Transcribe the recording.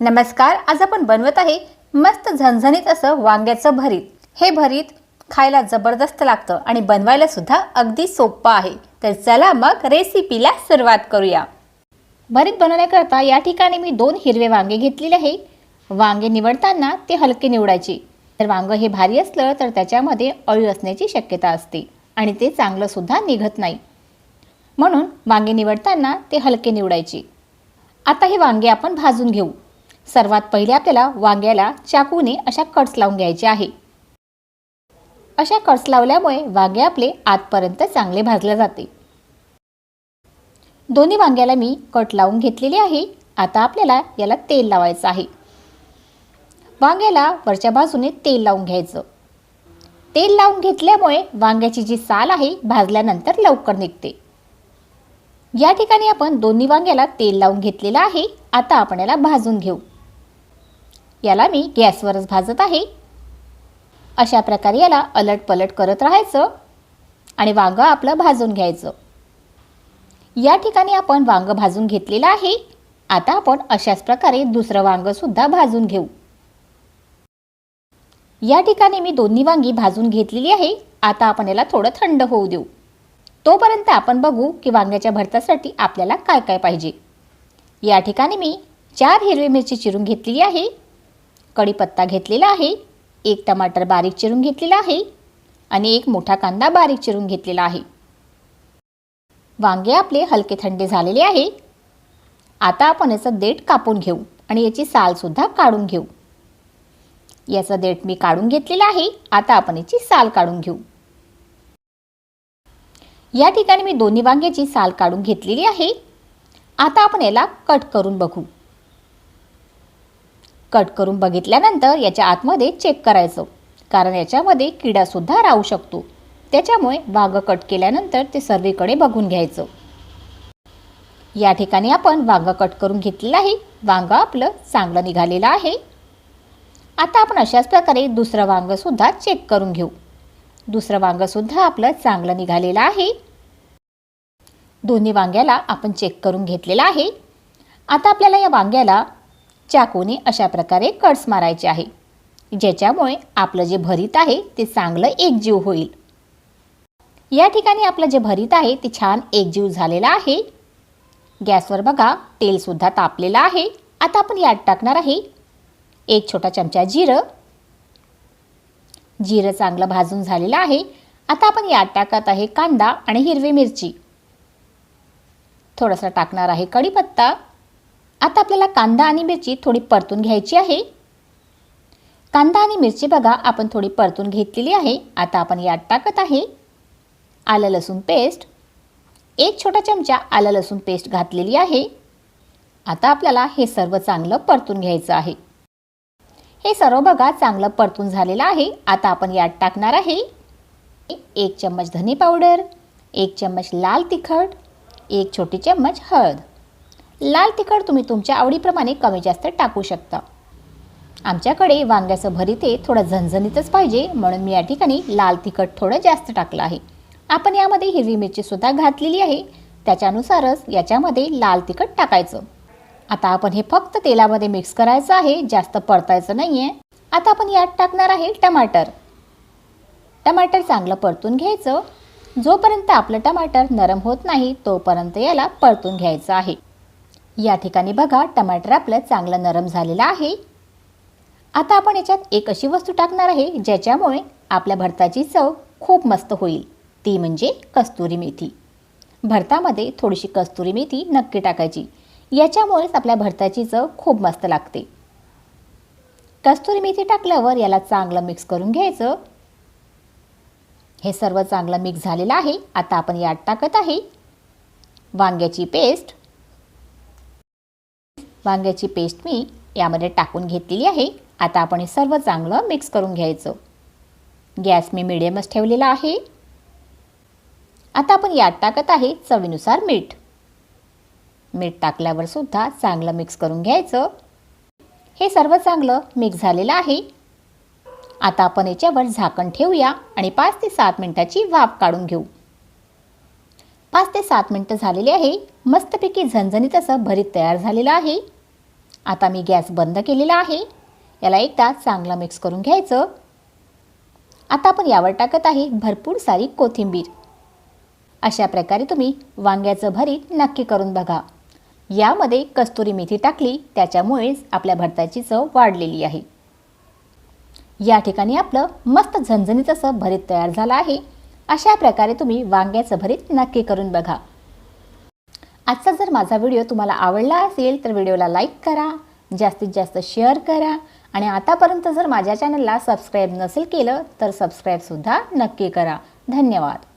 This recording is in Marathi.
नमस्कार आज आपण बनवत आहे मस्त झणझणीत असं वांग्याचं भरीत. हे भरीत खायला जबरदस्त लागतं आणि बनवायला सुद्धा अगदी सोपं आहे. तर चला मग रेसिपीला सुरुवात करूया. भरीत बनवण्याकरता या ठिकाणी मी दोन हिरवे वांगे घेतलेले आहे. वांगे निवडताना ते हलके निवडायचे. तर वांगं हे भारी असलं तर त्याच्यामध्ये अळी असण्याची शक्यता असते आणि ते चांगलंसुद्धा निघत नाही. म्हणून वांगे निवडताना ते हलके निवडायचे. आता हे वांगे आपण भाजून घेऊ. सर्वात पहिले आपल्याला वांग्याला चाकूने अशा कट्स लावून घ्यायचे आहे. अशा कट्स लावल्यामुळे वांगे आपले आतपर्यंत चांगले भाजले जाते. दोन्ही वांग्याला मी कट लावून घेतलेली आहे. आता आपल्याला याला तेल लावायचं आहे. वांग्याला वरच्या बाजूने तेल लावून घ्यायचं. तेल लावून घेतल्यामुळे वांग्याची जी साल आहे भाजल्यानंतर लवकर निघते. या ठिकाणी आपण दोन्ही वांग्याला तेल लावून घेतलेलं आहे. आता आपण याला भाजून घेऊ. याला मी गॅसवरच भाजत आहे. अशा प्रकारे याला अलट पलट करत राहायचं आणि वांगं आपलं भाजून घ्यायचं. या ठिकाणी आपण वांगं भाजून घेतलेलं आहे. आता आपण अशाच प्रकारे दुसरं वांगंसुद्धा भाजून घेऊ. या ठिकाणी मी दोन्ही वांगी भाजून घेतलेली आहे. आता आपण याला थोडं थंड होऊ देऊ. तोपर्यंत आपण बघू की वांग्याच्या भरतासाठी आपल्याला काय काय पाहिजे. या ठिकाणी मी चार हिरवी मिरची चिरून घेतलेली आहे. कढीपत्ता घेतलेला आहे एक टमाटर बारीक चिरून घेतलेला आहे आणि एक मोठा कांदा बारीक चिरून घेतलेला आहे. वांगे आपले हलके थंडे झालेले आहे. आता आपण याचं देठ कापून घेऊ आणि याची सालसुद्धा काढून घेऊ. याचं देठ मी काढून घेतलेलं आहे आता आपण याची साल काढून घेऊ. या ठिकाणी मी दोन्ही वांग्याची साल काढून घेतलेली आहे. आता आपण याला कट करून बघू. कट करून बघितल्यानंतर याच्या आतमध्ये चेक करायचं. कारण याच्यामध्ये किडासुद्धा राहू शकतो. त्याच्यामुळे वाघं कट केल्यानंतर ते सर्वीकडे बघून घ्यायचं. या ठिकाणी आपण वांगं कट करून घेतलेलं आहे. वांगं आपलं चांगलं निघालेलं आहे. आता आपण अशाच प्रकारे दुसरं वांगंसुद्धा चेक करून घेऊ. दुसरं वांगंसुद्धा आपलं चांगलं निघालेलं आहे. दोन्ही वांग्याला आपण चेक करून घेतलेलं आहे. आता आपल्याला या वांग्याला चाकूने अशा प्रकारे कट्स मारायचे आहे. ज्याच्यामुळे आपलं जे भरीत आहे ते चांगलं एकजीव होईल. या ठिकाणी आपलं जे भरीत आहे ते छान एकजीव झालेलं आहे. गॅसवर बघा तेलसुद्धा तापलेलं आहे. आता आपण यात टाकणार आहे एक छोटा चमचा जिरं. जिरं चांगलं भाजून झालेलं आहे. आता आपण यात टाकत आहे कांदा आणि हिरवी मिरची. थोडासा टाकणार आहे कढीपत्ता. आता आपल्याला कांदा आणि मिरची थोडी परतून घ्यायची आहे. कांदा आणि मिरची बघा आपण थोडी परतून घेतलेली आहे. आता आपण यात टाकत आहे. आलं लसूण पेस्ट. एक छोटा चमचा आलं लसूण पेस्ट घातलेली आहे. आता आपल्याला हे सर्व चांगलं परतून घ्यायचं आहे. हे सर्व बघा चांगलं परतून झालेलं आहे. आता आपण यात टाकणार आहे. एक चम्मच धने पावडर एक चम्मच लाल तिखट एक छोटी चम्मच हळद. लाल तिखट तुम्ही तुमच्या आवडीप्रमाणे कमी जास्त टाकू शकता. आमच्याकडे वांग्याचं भरीते थोडं झणझणीतच पाहिजे म्हणून मी या ठिकाणी लाल तिखट थोडं जास्त टाकलं आहे. आपण यामध्ये हिरवी मिरचीसुद्धा घातलेली आहे त्याच्यानुसारच याच्यामध्ये लाल तिखट टाकायचं. आता आपण हे फक्त तेलामध्ये मिक्स करायचं आहे जास्त परतायचं नाही आहे आता आपण यात टाकणार आहे टमाटर. टमाटर चांगलं परतून घ्यायचं. जोपर्यंत आपलं टमाटर नरम होत नाही तोपर्यंत याला परतून घ्यायचं आहे. या ठिकाणी बघा टमाटर आपलं चांगलं नरम झालेलं आहे. आता आपण याच्यात एक अशी वस्तू टाकणार आहे ज्याच्यामुळे आपल्या भरताची चव खूप मस्त होईल. ती म्हणजे कस्तुरी मेथी. भरतामध्ये थोडीशी कस्तुरी मेथी नक्की टाकायची. याच्यामुळेच आपल्या भरताची चव खूप मस्त लागते. कस्तुरी मेथी टाकल्यावर याला चांगलं मिक्स करून घ्यायचं. हे सर्व चांगलं मिक्स झालेलं आहे. आता आपण यात टाकत आहे वांग्याची पेस्ट वांग्याची पेस्ट मी यामध्ये टाकून घेतलेली आहे. आता आपण हे सर्व चांगलं मिक्स करून घ्यायचं. गॅस मी मिडियमच ठेवलेला आहे. आता आपण यात टाकत आहे चवीनुसार मीठ. मीठ टाकल्यावर सुद्धा चांगलं मिक्स करून घ्यायचं. हे सर्व चांगलं मिक्स झालेलं आहे. आता आपण याच्यावर झाकण ठेवूया आणि पाच ते सात मिनटाची वाफ काढून घेऊ. पाच ते सात मिनटं झालेली आहे. मस्तपैकी झणझणीत असं भरीत तयार झालेलं आहे. आता मी गॅस बंद केलेला आहे. याला एकदा चांगला मिक्स करून घ्यायचं. आता आपण यावर टाकत आहे भरपूर सारी कोथिंबीर. अशा प्रकारे तुम्ही वांग्याचं भरीत नक्की करून बघा. यामध्ये कस्तुरी मेथी टाकली त्याच्यामुळेच आपल्या भरताची चव वाढलेली आहे. या ठिकाणी आपलं मस्त झणझणीत असं भरीत तयार झालं आहे. अशा प्रकारे तुम्ही वांग्याचं भरीत नक्की करून बघा. आजचा जर माझा व्हिडिओ तुम्हाला आवडला असेल तर व्हिडिओला लाईक करा जास्तीत जास्त शेअर करा आणि आतापर्यंत जर माझ्या चॅनलला सबस्क्राईब नसेल केलं तर सबस्क्राईबसुद्धा नक्की करा. धन्यवाद.